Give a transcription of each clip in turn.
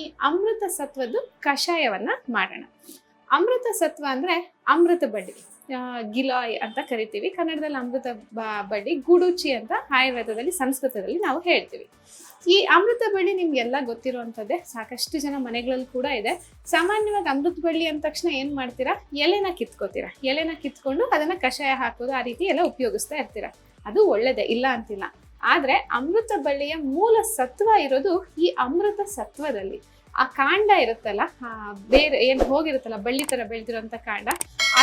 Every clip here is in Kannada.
ಈ ಅಮೃತ ಸತ್ವದ್ದು ಕಷಾಯವನ್ನ ಮಾಡೋಣ. ಅಮೃತ ಸತ್ವ ಅಂದ್ರೆ ಅಮೃತ ಬಡ್ಡಿ ಗಿಲಾಯ್ ಅಂತ ಕರಿತೀವಿ. ಕನ್ನಡದಲ್ಲಿ ಅಮೃತ ಬಡ್ಡಿ, ಗುಡುಚಿ ಅಂತ ಆಯುರ್ವೇದದಲ್ಲಿ, ಸಂಸ್ಕೃತದಲ್ಲಿ ನಾವು ಹೇಳ್ತೀವಿ. ಈ ಅಮೃತ ಬಳ್ಳಿ ನಿಮ್ಗೆಲ್ಲ ಗೊತ್ತಿರುವಂಥದ್ದೇ, ಸಾಕಷ್ಟು ಜನ ಮನೆಗಳಲ್ಲಿ ಕೂಡ ಇದೆ. ಸಾಮಾನ್ಯವಾಗಿ ಅಮೃತ ಬಳ್ಳಿ ಅಂದ ತಕ್ಷಣ ಏನು ಮಾಡ್ತೀರಾ? ಎಲೆನ ಕಿತ್ಕೋತೀರಾ? ಎಲೆನ ಕಿತ್ಕೊಂಡು ಅದನ್ನ ಕಷಾಯ ಹಾಕೋದು ಆ ರೀತಿ ಎಲ್ಲ ಉಪಯೋಗಿಸ್ತಾ ಇರ್ತೀರಾ? ಅದು ಒಳ್ಳೇದೇ, ಇಲ್ಲ ಅಂತಿಲ್ಲ. ಆದ್ರೆ ಅಮೃತ ಬಳ್ಳಿಯ ಮೂಲ ಸತ್ವ ಇರೋದು ಈ ಅಮೃತ ಸತ್ವದಲ್ಲಿ. ಆ ಕಾಂಡ ಇರುತ್ತಲ್ಲ ಬೇರೆ ಏನು ಹೋಗಿರುತ್ತಲ್ಲ, ಬಳ್ಳಿ ತರ ಬೆಳೆದಿರೋಂಥ ಕಾಂಡ,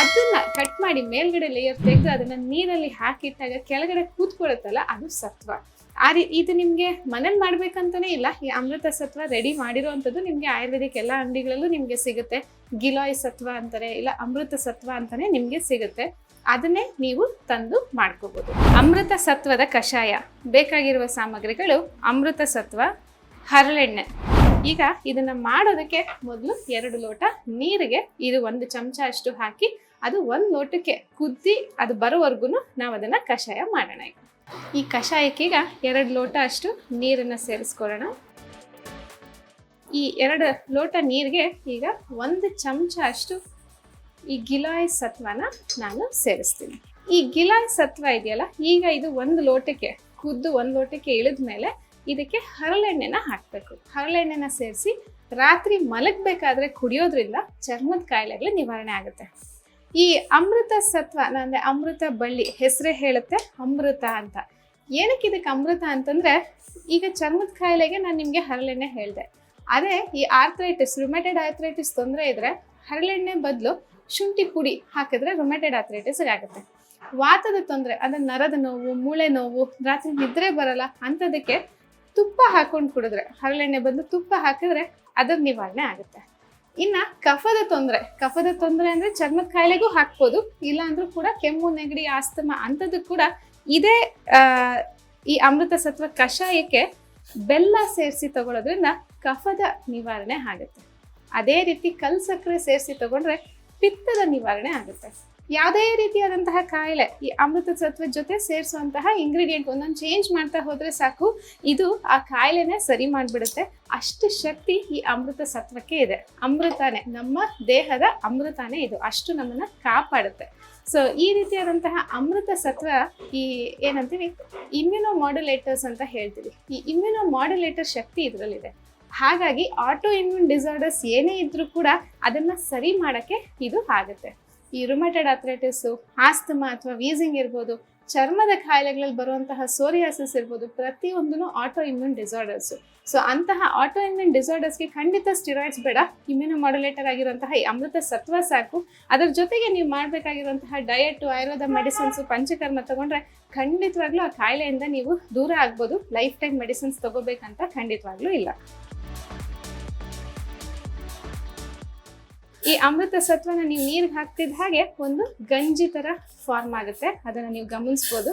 ಅದನ್ನ ಕಟ್ ಮಾಡಿ ಮೇಲ್ಗಡೆ ಲೇಯರ್ ತೆಗೆದು ಅದನ್ನ ನೀರಲ್ಲಿ ಹಾಕಿಟ್ಟಾಗ ಕೆಳಗಡೆ ಕೂತ್ಕೊಳ್ಳುತ್ತಲ್ಲ ಅದು ಸತ್ವ. ಆ ರೀ, ಇದು ನಿಮಗೆ ಮನೇಲಿ ಮಾಡ್ಬೇಕಂತಾನೆ ಇಲ್ಲ. ಈ ಅಮೃತ ಸತ್ವ ರೆಡಿ ಮಾಡಿರೋವಂಥದ್ದು ನಿಮಗೆ ಆಯುರ್ವೇದಿಕ್ ಎಲ್ಲ ಅಂಗಡಿಗಳಲ್ಲೂ ನಿಮಗೆ ಸಿಗುತ್ತೆ. ಗಿಲಾಯ್ ಸತ್ವ ಅಂತಾರೆ, ಇಲ್ಲ ಅಮೃತ ಸತ್ವ ಅಂತಾನೆ ನಿಮಗೆ ಸಿಗುತ್ತೆ. ಅದನ್ನೇ ನೀವು ತಂದು ಮಾಡ್ಕೋಬೋದು. ಅಮೃತ ಸತ್ವದ ಕಷಾಯ. ಬೇಕಾಗಿರುವ ಸಾಮಗ್ರಿಗಳು ಅಮೃತ ಸತ್ವ ಹರಳೆಣ್ಣೆ. ಈಗ ಇದನ್ನ ಮಾಡೋದಕ್ಕೆ ಮೊದಲು ಎರಡು ಲೋಟ ನೀರಿಗೆ ಇದು ಒಂದು ಚಮಚ ಅಷ್ಟು ಹಾಕಿ ಅದು ಒಂದು ಲೋಟಕ್ಕೆ ಕುದ್ದಿ ಅದು ಬರೋವರೆಗೂ ನಾವು ಅದನ್ನು ಕಷಾಯ ಮಾಡೋಣ ಈ ಈ ಕಷಾಯಕ್ಕೀಗ ಎರಡು ಲೋಟ ಅಷ್ಟು ನೀರನ್ನು ಸೇರಿಸ್ಕೊಳ್ಳೋಣ. ಈ ಎರಡು ಲೋಟ ನೀರಿಗೆ ಈಗ ಒಂದು ಚಮಚ ಅಷ್ಟು ಈ ಗಿಲಾಯ್ ಸತ್ವನ ನಾನು ಸೇರಿಸ್ತೀನಿ. ಈ ಗಿಲಾಯ್ ಸತ್ವ ಇದೆಯಲ್ಲ, ಈಗ ಇದು ಒಂದು ಲೋಟಕ್ಕೆ ಕುದ್ದು ಒಂದು ಲೋಟಕ್ಕೆ ಇಳಿದ ಮೇಲೆ ಇದಕ್ಕೆ ಹರಳೆಣ್ಣೆನ ಹಾಕಬೇಕು. ಹರಳೆಣ್ಣೆನ ಸೇರಿಸಿ ರಾತ್ರಿ ಮಲಗಬೇಕಾದ್ರೆ ಕುಡಿಯೋದ್ರಿಂದ ಚರ್ಮದ ಕಾಯಿಲೆಗಳು ನಿವಾರಣೆ ಆಗುತ್ತೆ. ಈ ಅಮೃತ ಸತ್ವ, ಅಂದ್ರೆ ಅಮೃತ ಬಳ್ಳಿ ಹೆಸರೇ ಹೇಳುತ್ತೆ ಅಮೃತ ಅಂತ. ಏನಕ್ಕೆ ಇದಕ್ಕೆ ಅಮೃತ ಅಂತಂದ್ರೆ, ಈಗ ಚರ್ಮದ ಕಾಯಿಲೆಗೆ ನಾನು ನಿಮಗೆ ಹರಳೆಣ್ಣೆ ಹೇಳಿದೆ. ಅದೇ ಈ ಆರ್ಥ್ರೈಟಿಸ್ ರುಮೆಟೆಡ್ ಆರ್ಥ್ರೈಟಿಸ್ ತೊಂದರೆ ಇದ್ರೆ ಹರಳೆಣ್ಣೆ ಬದಲು ಶುಂಠಿ ಪುಡಿ ಹಾಕಿದ್ರೆ ರುಮೆಟೆಡ್ ಆರ್ಥ್ರೈಟಿಸ್ ಆಗುತ್ತೆ. ವಾತದ ತೊಂದರೆ, ಅಂದ್ರೆ ನರದ ನೋವು, ಮೂಳೆ ನೋವು, ರಾತ್ರಿ ನಿದ್ರೆ ಬರಲ್ಲ ಅಂಥದಕ್ಕೆ ತುಪ್ಪ ಹಾಕೊಂಡು ಕುಡಿದ್ರೆ, ಹರಳೆಣ್ಣೆ ಬದಲು ತುಪ್ಪ ಹಾಕಿದ್ರೆ ಅದ್ರ ನಿವಾರಣೆ ಆಗುತ್ತೆ. ಇನ್ನ ಕಫದ ತೊಂದರೆ. ಕಫದ ತೊಂದರೆ ಅಂದ್ರೆ ಚರ್ಮದ ಕಾಯಿಲೆಗೂ ಹಾಕ್ಬೋದು. ಇಲ್ಲ ಅಂದ್ರೂ ಕೂಡ ಕೆಮ್ಮು, ನೆಗಡಿ, ಆಸ್ತಮ ಅಂಥದ್ದು ಕೂಡ ಇದೇ ಈ ಅಮೃತ ಸತ್ವ ಕಷಾಯಕ್ಕೆ ಬೆಲ್ಲ ಸೇರಿಸಿ ತಗೊಳ್ಳೋದ್ರಿಂದ ಕಫದ ನಿವಾರಣೆ ಆಗುತ್ತೆ. ಅದೇ ರೀತಿ ಕಲ್ ಸಕ್ಕರೆ ಸೇರಿಸಿ ತಗೊಂಡ್ರೆ ಪಿತ್ತದ ನಿವಾರಣೆ ಆಗುತ್ತೆ. ಯಾವುದೇ ರೀತಿಯಾದಂತಹ ಕಾಯಿಲೆ ಈ ಅಮೃತ ಸತ್ವದ ಜೊತೆ ಸೇರಿಸುವಂತಹ ಇಂಗ್ರೀಡಿಯೆಂಟ್ ಒಂದೊಂದು ಚೇಂಜ್ ಮಾಡ್ತಾ ಹೋದರೆ ಸಾಕು. ಇದು ಆ ಕಾಯಿಲೆನೇ ಸರಿ ಮಾಡಿಬಿಡುತ್ತೆ. ಅಷ್ಟು ಶಕ್ತಿ ಈ ಅಮೃತ ಸತ್ವಕ್ಕೆ ಇದೆ. ಅಮೃತನೇ, ನಮ್ಮ ದೇಹದ ಅಮೃತನೇ ಇದು. ಅಷ್ಟು ನಮ್ಮನ್ನು ಕಾಪಾಡುತ್ತೆ. ಸೊ ಈ ರೀತಿಯಾದಂತಹ ಅಮೃತ ಸತ್ವ ಈ ಏನಂತೀವಿ? ಇಮ್ಯುನೋ ಮಾಡ್ಯುಲೇಟರ್ಸ್ ಅಂತ ಹೇಳ್ತೀವಿ. ಈ ಇಮ್ಯುನೋ ಮಾಡ್ಯುಲೇಟರ್ ಶಕ್ತಿ ಇದರಲ್ಲಿದೆ. ಹಾಗಾಗಿ ಆಟೋ ಇಮ್ಯೂನ್ ಡಿಸಾರ್ಡರ್ಸ್ ಏನೇ ಇದ್ರೂ ಕೂಡ ಅದನ್ನು ಸರಿ ಮಾಡೋಕ್ಕೆ ಇದು ಆಗುತ್ತೆ. ಈ ರುಮೆಟೆಡ್ ಅಥ್ರೈಟಿಸು ಆಸ್ತಮಾ ಅಥವಾ ವೀಸಿಂಗ್ ಇರ್ಬೋದು, ಚರ್ಮದ ಕಾಯಿಲೆಗಳಲ್ಲಿ ಬರುವಂತಹ ಸೋರಿಯಾಸಿಸ್ ಇರ್ಬೋದು ಪ್ರತಿಯೊಂದೂ ಆಟೋ ಇಮ್ಯೂನ್ ಡಿಸಾರ್ಡರ್ಸು ಸೊ ಅಂತಹ ಆಟೋ ಇಮ್ಯೂನ್ ಡಿಸಾರ್ಡರ್ಸ್ಗೆ ಖಂಡಿತ ಸ್ಟಿರಾಯ್ಡ್ಸ್ ಬೇಡ. ಇಮ್ಯೂನೋ ಮಾಡ್ಯುಲೇಟರ್ ಆಗಿರುವಂತಹ ಈ ಅಮೃತ ಸತ್ವ ಸಾಕು. ಅದರ ಜೊತೆಗೆ ನೀವು ಮಾಡಬೇಕಾಗಿರುವಂತಹ ಡಯಟ್ ಆಯುರ್ವೇದ ಮೆಡಿಸಿನ್ಸ್ ಪಂಚಕರ್ಮ ತಗೊಂಡ್ರೆ ಖಂಡಿತವಾಗ್ಲೂ ಆ ಕಾಯಿಲೆಯಿಂದ ನೀವು ದೂರ ಆಗ್ಬೋದು. ಲೈಫ್ ಟೈಮ್ ಮೆಡಿಸಿನ್ಸ್ ತಗೋಬೇಕಂತ ಖಂಡಿತವಾಗ್ಲೂ ಇಲ್ಲ. ಈ ಅಮೃತ ಸತ್ವನ ನೀವು ನೀರಿಗೆ ಹಾಕ್ತಿದ್ದ ಹಾಗೆ ಒಂದು ಗಂಜಿ ತರ ಫಾರ್ಮ್ ಆಗುತ್ತೆ. ಅದನ್ನ ನೀವು ಗಮನಿಸ್ಬೋದು.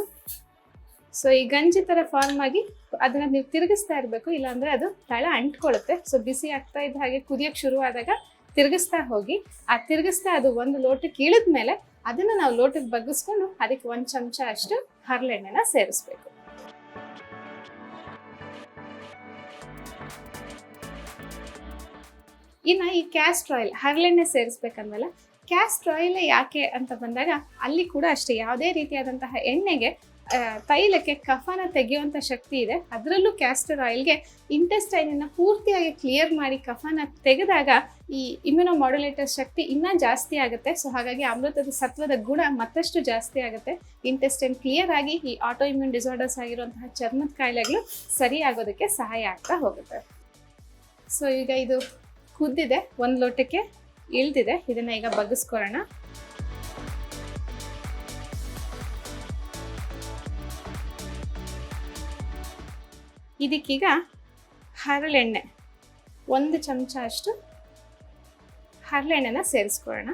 ಸೊ ಈ ಗಂಜಿ ತರ ಫಾರ್ಮ್ ಆಗಿ ಅದನ್ನ ನೀವು ತಿರುಗಿಸ್ತಾ ಇರಬೇಕು. ಇಲ್ಲಾಂದ್ರೆ ಅದು ತಳ ಅಂಟ್ಕೊಳ್ಳುತ್ತೆ ಸೊ ಬಿಸಿ ಆಗ್ತಾ ಇದ್ದ ಹಾಗೆ ಕುದಿಯೋಕೆ ಶುರು ಆದಾಗ ತಿರುಗಿಸ್ತಾ ಹೋಗಿ, ಆ ತಿರುಗಿಸ್ತಾ ಅದು ಒಂದು ಲೋಟಕ್ಕೆ ಇಳಿದ ಮೇಲೆ ಅದನ್ನ ನಾವು ಲೋಟಕ್ಕೆ ಬಗ್ಗಿಸ್ಕೊಂಡು ಅದಕ್ಕೆ ಒಂದು ಚಮಚ ಅಷ್ಟು ಹರಳೆಣ್ಣೆನ ಸೇರಿಸ್ಬೇಕು. ಇನ್ನು ಈ ಕ್ಯಾಸ್ಟ್ರ್ ಆಯಿಲ್ ಹರಳೆಣ್ಣೆ ಸೇರಿಸ್ಬೇಕನ್ವಲ್ಲ ಕ್ಯಾಸ್ಟ್ರ್ ಆಯಿಲ್ ಯಾಕೆ ಅಂತ ಬಂದಾಗ ಅಲ್ಲಿ ಕೂಡ ಅಷ್ಟೇ ಯಾವುದೇ ರೀತಿಯಾದಂತಹ ಎಣ್ಣೆಗೆ ತೈಲಕ್ಕೆ ಕಫನ ತೆಗೆಯುವಂಥ ಶಕ್ತಿ ಇದೆ. ಅದರಲ್ಲೂ ಕ್ಯಾಸ್ಟರ್ ಆಯಿಲ್ಗೆ ಇಂಟೆಸ್ಟೈನನ್ನು ಪೂರ್ತಿಯಾಗಿ ಕ್ಲಿಯರ್ ಮಾಡಿ ಕಫನ ತೆಗೆದಾಗ ಈ ಇಮ್ಯುನೋ ಮಾಡ್ಯುಲೇಟರ್ ಶಕ್ತಿ ಇನ್ನೂ ಜಾಸ್ತಿ ಆಗುತ್ತೆ. ಸೊ ಹಾಗಾಗಿ ಅಮೃತದ ಸತ್ವದ ಗುಣ ಮತ್ತಷ್ಟು ಜಾಸ್ತಿ ಆಗುತ್ತೆ. ಇಂಟೆಸ್ಟೈನ್ ಕ್ಲಿಯರ್ ಆಗಿ ಈ ಆಟೋ ಇಮ್ಯೂನ್ ಡಿಸಾರ್ಡರ್ಸ್ ಆಗಿರುವಂತಹ ಚರ್ಮದ ಕಾಯಿಲೆಗಳು ಸರಿಯಾಗೋದಕ್ಕೆ ಸಹಾಯ ಆಗ್ತಾ ಹೋಗುತ್ತೆ. ಸೊ ಈಗ ಇದು ಕುದ್ದಿದೆ ಒಂದು ಲೋಟಕ್ಕೆ ಇಳ್ದಿದೆ. ಇದನ್ನ ಈಗ ಬಗ್ಗಿಸ್ಕೊಳ್ಳೋಣ. ಇದಕ್ಕೀಗ ಹರಳೆಣ್ಣೆ. ಒಂದು ಚಮಚ ಅಷ್ಟು ಹರಳೆಣ್ಣೆನ ಸೇರಿಸ್ಕೊಳ್ಳೋಣ.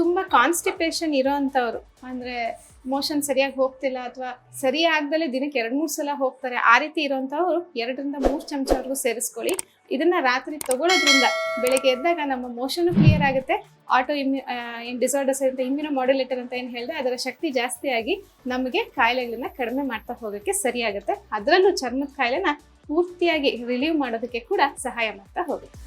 ತುಂಬ ಕಾನ್ಸ್ಟಿಪೇಷನ್ ಇರೋವಂಥವ್ರು ಅಂದರೆ ಮೋಷನ್ ಸರಿಯಾಗಿ ಹೋಗ್ತಿಲ್ಲ ಅಥವಾ ಸರಿ ಆಗ್ದಲೇ ದಿನಕ್ಕೆ ಎರಡು ಮೂರು ಸಲ ಹೋಗ್ತಾರೆ, ಆ ರೀತಿ ಇರೋವಂಥವ್ರು ಎರಡರಿಂದ ಮೂರು ಚಮಚವರೆಗೂ ಸೇರಿಸ್ಕೊಳ್ಳಿ. ಇದನ್ನು ರಾತ್ರಿ ತಗೊಳ್ಳೋದ್ರಿಂದ ಬೆಳಗ್ಗೆ ಎದ್ದಾಗ ನಮ್ಮ ಮೋಷನ್ ಕ್ಲಿಯರ್ ಆಗುತ್ತೆ. ಆಟೋ ಇಮ್ಯೂ ಏನು ಡಿಸಾರ್ಡರ್ಸ್ ಅಂತ ಇಮ್ಯೂನೋ ಮಾಡ್ಯುಲೇಟರ್ ಅಂತ ಏನು ಹೇಳಿದೆ, ಅದರ ಶಕ್ತಿ ಜಾಸ್ತಿ ಆಗಿ ನಮಗೆ ಕಾಯಿಲೆಗಳನ್ನ ಕಡಿಮೆ ಮಾಡ್ತಾ ಹೋಗೋಕ್ಕೆ ಸರಿಯಾಗುತ್ತೆ. ಅದರಲ್ಲೂ ಚರ್ಮದ ಕಾಯಿಲೆನ ಪೂರ್ತಿಯಾಗಿ ರಿಲೀವ್ ಮಾಡೋದಕ್ಕೆ ಕೂಡ ಸಹಾಯ ಮಾಡ್ತಾ ಹೋಗುತ್ತೆ.